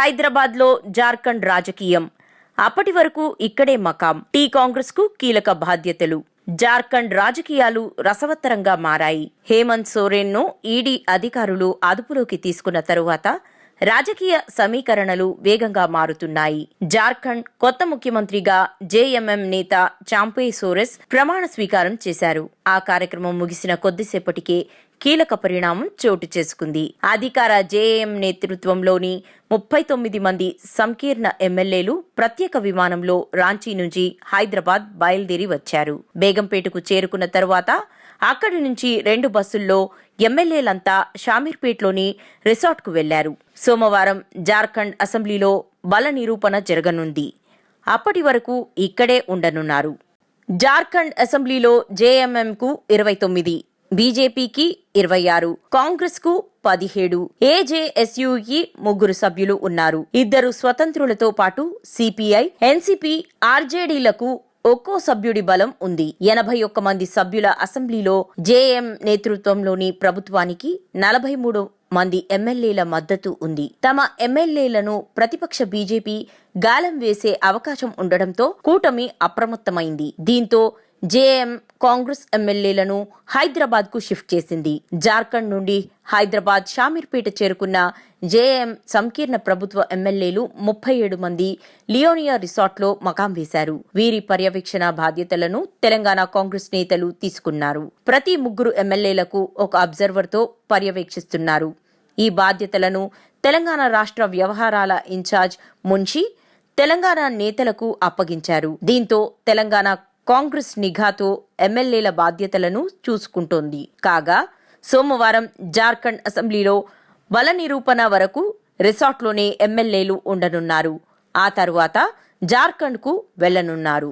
హైదరాబాద్లో జార్ఖండ్ రాజకీయం. అప్పటి వరకు ఇక్కడే మకాం. టీ కాంగ్రెస్కు కీలక బాధ్యతలు. జార్ఖండ్ రాజకీయాలు రసవత్తరంగా మారాయి. హేమంత్ సోరెన్ను ఈడీ అధికారులు అదుపులోకి తీసుకున్న తరువాత రాజకీయ సమీకరణలు వేగంగా మారుతున్నాయి. జార్ఖండ్ కొత్త ముఖ్యమంత్రిగా జేఎంఎం నేత చాంపే సోరెస్ ప్రమాణ స్వీకారం చేశారు. ఆ కార్యక్రమం ముగిసిన కొద్దిసేపటికే కీలక పరిణామం చోటు చేసుకుంది. అధికార జేఎం నేతృత్వంలోని ముప్పై తొమ్మిది మంది సంకీర్ణ ఎమ్మెల్యేలు ప్రత్యేక విమానంలో రాంచీ నుంచి హైదరాబాద్ బయలుదేరి వచ్చారు. బేగంపేటకు చేరుకున్న తరువాత అక్కడి నుంచి రెండు బస్సుల్లో ఎమ్మెల్యేలంతా షామీర్పేట్లోని రిసార్ట్కు వెళ్ళారు. సోమవారం జార్ఖండ్ అసెంబ్లీలో బల నిరూపణ జరగనుంది. అప్పటి వరకు ఇక్కడే ఉండనున్నారు. జార్ఖండ్ అసెంబ్లీలో జేఎంఎంకు ఇరవై తొమ్మిది బీజేపీకి ఇరవై ఆరు కాంగ్రెస్కు పదిహేడు ఏజేఎస్యుకి ముగ్గురు సభ్యులు ఉన్నారు. ఇద్దరు స్వతంత్రులతో పాటు సిపిఐ ఎన్సిపి ఆర్జేడీలకు ఒక్కో సభ్యుడి బలం ఉంది. ఎనభై ఒక్క మంది సభ్యుల అసెంబ్లీలో జేఎం నేతృత్వంలోని ప్రభుత్వానికి నలభై మూడు మంది ఎమ్మెల్యేల మద్దతు ఉంది. తమ ఎమ్మెల్యేలను ప్రతిపక్ష బీజేపీ గాలం వేసే అవకాశం ఉండడంతో కూటమి అప్రమత్తమైంది. దీంతో జేఎం కాంగ్రెస్ ఎమ్మెల్యేలను హైదరాబాద్కు షిఫ్ట్ చేసింది. జార్ఖండ్ నుండి హైదరాబాద్ షామీర్పేట చేరుకున్న జేఎం సంకీర్ణ ప్రభుత్వ ఎమ్మెల్యేలు ముప్పై ఏడు మంది లియోనియా రిసార్ట్లో మకాం వేశారు. వీరి పర్యవేక్షణ బాధ్యతలను తెలంగాణ కాంగ్రెస్ నేతలు తీసుకున్నారు. ప్రతి ముగ్గురు ఎమ్మెల్యేలకు ఒక అబ్జర్వర్తో పర్యవేక్షిస్తున్నారు. ఈ బాధ్యతలను తెలంగాణ రాష్ట్ర వ్యవహారాల ఇన్ఛార్జ్ మున్షి తెలంగాణ నేతలకు అప్పగించారు. దీంతో తెలంగాణ కాంగ్రెస్ నిఘాతో ఎమ్మెల్యేల బాధ్యతలను చూసుకుంటోంది. కాగా సోమవారం జార్ఖండ్ అసెంబ్లీలో బల నిరూపణ వరకు రిసార్ట్లోనే ఎమ్మెల్యేలు ఉండనున్నారు. ఆ తరువాత జార్ఖండ్కు వెళ్ళనున్నారు